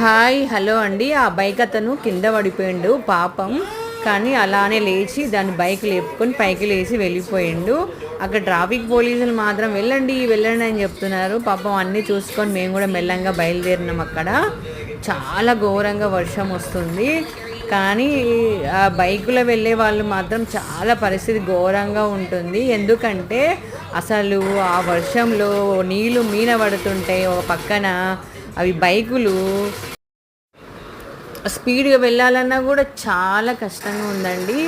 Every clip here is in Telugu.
హాయ్ హలో అండి. ఆ బైక్ అతను కింద పడిపోయిండు పాపం. కానీ అలానే లేచి దాని బైక్ లేపుకొని పైకి లేచి వెళ్ళిపోయిండు. అక్కడ ట్రాఫిక్ పోలీసులు మాత్రం వెళ్ళండి వెళ్ళండి అని చెప్తున్నారు. పాపం అన్నీ చూసుకొని మేము కూడా మెల్లంగా బయలుదేరినాం అక్కడ. చాలా ఘోరంగా వర్షం వస్తుంది. కానీ ఆ బైకులో వెళ్ళే వాళ్ళు మాత్రం చాలా పరిస్థితి ఘోరంగా ఉంటుంది. ఎందుకంటే అసలు ఆ వర్షంలో నీళ్ళు మీన పడుతుంటాయి ఒక పక్కన. అవి బైకులు. స్పీడ్గా వెళ్ళాలన్నా కూడా చాలా కష్టంగా ఉందండి.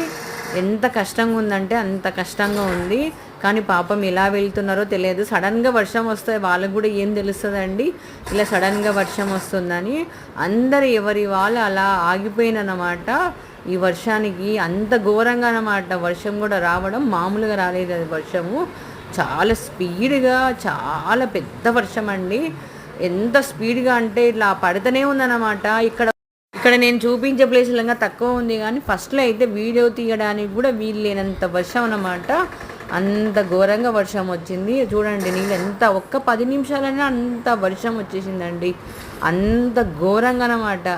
ఎంత కష్టంగా ఉందంటే అంత కష్టంగా ఉంది. కానీ పాపం ఎలా వెళ్తున్నారో తెలియదు. సడన్గా వర్షం వస్తే వాళ్ళకు కూడా ఏం తెలుస్తుందండి? ఇలా సడన్గా వర్షం వస్తుందని. అందరు ఎవరి వాళ్ళు అలా ఆగిపోయినమాట ఈ వర్షానికి అంత ఘోరంగా అన్నమాట. వర్షం కూడా రావడం మామూలుగా రాలేదు అది వర్షము. చాలా స్పీడ్గా చాలా పెద్ద వర్షం అండి ఎంత స్పీడ్గా అంటే ఇట్లా పడుతూనే ఉందన్నమాట. ఇక్కడ ఇక్కడ నేను చూపించే ప్లేస్లంగా తక్కువ ఉంది కానీ ఫస్ట్లో అయితే వీడియో తీయడానికి కూడా వీలు లేనంత వర్షం అన్నమాట. అంత ఘోరంగా వర్షం వచ్చింది. చూడండి నీళ్ళు ఎంత ఒక్క పది నిమిషాలైనా అంత వర్షం వచ్చేసిందండి. అంత ఘోరంగా అన్నమాట.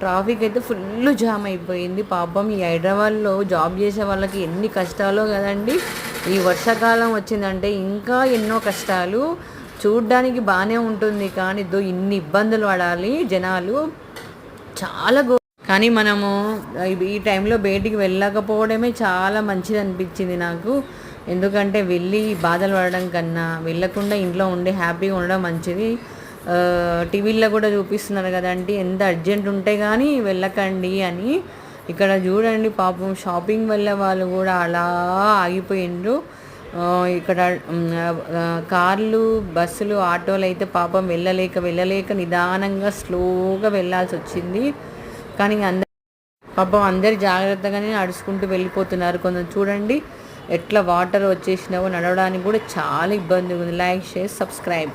ట్రాఫిక్ అయితే ఫుల్ జామ్ అయిపోయింది. పాపం ఈ హైదరాబాద్లో జాబ్ చేసే వాళ్ళకి ఎన్ని కష్టాలో కదండి. ఈ వర్షాకాలం వచ్చిందంటే ఇంకా ఎన్నో కష్టాలు. చూడ్డానికి బాగానే ఉంటుంది కానీ దో ఇన్ని ఇబ్బందులు పడాలి జనాలు. చాలా గో కానీ మనము ఈ టైంలో బయటికి వెళ్ళకపోవడమే చాలా మంచిది అనిపించింది నాకు. ఎందుకంటే వెళ్ళి బాధలు పడడం కన్నా వెళ్ళకుండా ఇంట్లో ఉండి హ్యాపీగా ఉండడం మంచిది. టీవీల్లో కూడా చూపిస్తున్నారు కదండి ఎంత అర్జెంట్ ఉంటే కానీ వెళ్ళకండి అని. ఇక్కడ చూడండి పాపం షాపింగ్ వెళ్ళే వాళ్ళు కూడా అలా ఆగిపోయిండ్రు. ఇక్కడ కార్లు బస్సులు ఆటోలు అయితే పాపం వెళ్ళలేక వెళ్ళలేక నిదానంగా స్లోగా వెళ్ళాల్సి వచ్చింది. కానీ అందరు పాపం అందరు జాగ్రత్తగానే నడుచుకుంటూ వెళ్ళిపోతున్నారు. కొంచెం చూడండి ఎట్లా వాటర్ వచ్చేసినావో నడవడానికి కూడా చాలా ఇబ్బంది ఉంది. Like share subscribe.